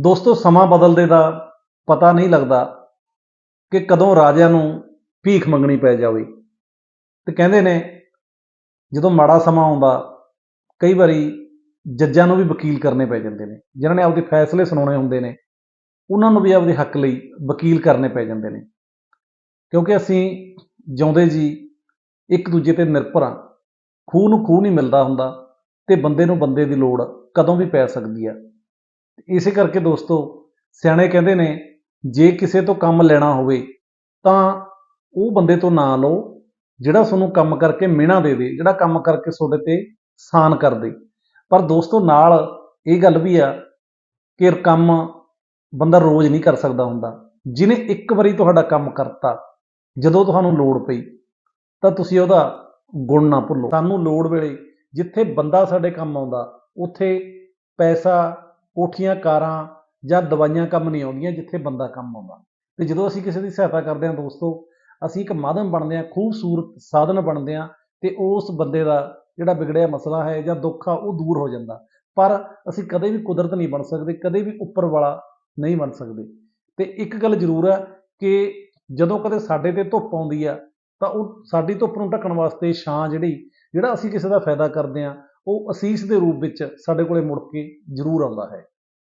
ਦੋਸਤੋ, ਸਮਾਂ ਬਦਲਦੇ ਦਾ ਪਤਾ ਨਹੀਂ ਲੱਗਦਾ ਕਿ ਕਦੋਂ ਰਾਜਿਆਂ ਨੂੰ ਭੀਖ ਮੰਗਣੀ ਪੈ ਜਾਵੇ। ਤੇ ਕਹਿੰਦੇ ਨੇ, ਜਦੋਂ ਮਾੜਾ ਸਮਾਂ ਆਉਂਦਾ, ਕਈ ਵਾਰੀ ਜੱਜਾਂ ਨੂੰ ਵੀ ਵਕੀਲ ਕਰਨੇ ਪੈ ਜਾਂਦੇ ਨੇ। ਜਿਨ੍ਹਾਂ ਨੇ ਆਪਦੇ ਫੈਸਲੇ ਸੁਣਾਉਣੇ ਹੁੰਦੇ ਨੇ, ਉਹਨਾਂ ਨੂੰ ਵੀ ਆਪਦੇ ਹੱਕ ਲਈ ਵਕੀਲ ਕਰਨੇ ਪੈ ਜਾਂਦੇ ਨੇ। ਕਿਉਂਕਿ ਅਸੀਂ ਜਿਉਂਦੇ ਜੀ, ਇੱਕ ਦੂਜੇ ਤੇ ਨਿਰਭਰ ਹਾਂ। ਖੂਹ ਨੂੰ ਖੂਹ ਨਹੀਂ ਮਿਲਦਾ ਹੁੰਦਾ ਤੇ ਬੰਦੇ ਨੂੰ ਬੰਦੇ ਦੀ ਲੋੜ ਕਦੋਂ ਵੀ ਪੈ ਸਕਦੀ ਆ। ਇਸੇ ਕਰਕੇ ਦੋਸਤੋ, ਸਿਆਣੇ ਕਹਿੰਦੇ ਨੇ, ਜੇ ਕਿਸੇ ਤੋਂ ਕੰਮ ਲੈਣਾ ਹੋਵੇ, ਤਾਂ ਉਹ ਬੰਦੇ ਤੋਂ ਨਾ ਲਓ, ਜਿਹੜਾ ਤੁਹਾਨੂੰ ਕੰਮ ਕਰਕੇ ਮਿਹਣਾ ਦੇ ਦੇ, ਜਿਹੜਾ ਕੰਮ ਕਰਕੇ ਤੁਹਾਡੇ ਤੇ ਸਾਨ ਕਰ ਦੇ। ਪਰ ਦੋਸਤੋ, ਨਾਲ ਇਹ ਗੱਲ ਵੀ ਆ ਕਿ ਕੰਮ ਬੰਦਾ ਰੋਜ਼ ਨਹੀਂ ਕਰ ਸਕਦਾ ਹੁੰਦਾ। ਜਿਹਨੇ ਇੱਕ ਵਾਰੀ ਤੁਹਾਡਾ ਕੰਮ ਕਰਤਾ, ਜਦੋਂ ਤੁਹਾਨੂੰ ਲੋੜ ਪਈ, ਤਾਂ ਤੁਸੀਂ ਉਹਦਾ ਗੁਣ ਨਾ ਭੁੱਲੋ। ਸਾਨੂੰ ਲੋੜ ਵੇਲੇ ਜਿੱਥੇ ਬੰਦਾ ਸਾਡੇ ਕੰਮ ਆਉਂਦਾ, ਉੱਥੇ ਪੈਸਾ ਕੋਠੀਆਂ ਕਾਰਾਂ ਜਾਂ ਦਵਾਈਆਂ ਕੰਮ ਨਹੀਂ ਆਉਂਦੀਆਂ ਜਿੱਥੇ ਬੰਦਾ ਕੰਮ ਆਉਂਦਾ। ਤੇ ਜਦੋਂ ਅਸੀਂ ਕਿਸੇ ਦੀ ਸਹਾਇਤਾ ਕਰਦੇ ਹਾਂ ਦੋਸਤੋ, ਅਸੀਂ ਇੱਕ ਮਾਧਿਅਮ ਬਣਦੇ ਹਾਂ, ਖੂਬਸੂਰਤ ਸਾਧਨ ਬਣਦੇ ਹਾਂ ਤੇ ਉਸ ਬੰਦੇ ਦਾ ਜਿਹੜਾ ਵਿਗੜਿਆ ਮਸਲਾ ਹੈ ਜਾਂ ਦੁੱਖ ਆ, ਉਹ ਦੂਰ ਹੋ ਜਾਂਦਾ। ਪਰ ਅਸੀਂ ਕਦੇ ਵੀ ਕੁਦਰਤ ਨਹੀਂ ਬਣ ਸਕਦੇ, ਕਦੇ ਵੀ ਉੱਪਰ ਵਾਲਾ ਨਹੀਂ ਬਣ ਸਕਦੇ। ਤੇ ਇੱਕ ਗੱਲ ਜ਼ਰੂਰ ਹੈ ਕਿ ਜਦੋਂ ਕਦੇ ਸਾਡੇ ਤੇ ਧੁੱਪ ਆਉਂਦੀ ਆ, ਤਾਂ ਉਹ ਸਾਡੀ ਧੁੱਪ ਨੂੰ ਢੱਕਣ ਵਾਸਤੇ ਛਾਂ ਜਿਹੜੀ, ਜਿਹੜਾ ਅਸੀਂ ਕਿਸੇ ਦਾ ਫਾਇਦਾ ਕਰਦੇ ਹਾਂ ਉਹ ਅਸੀਸ ਦੇ ਰੂਪ ਵਿੱਚ ਸਾਡੇ ਕੋਲੇ ਮੁੜ ਕੇ ਜ਼ਰੂਰ ਆਉਂਦਾ ਹੈ।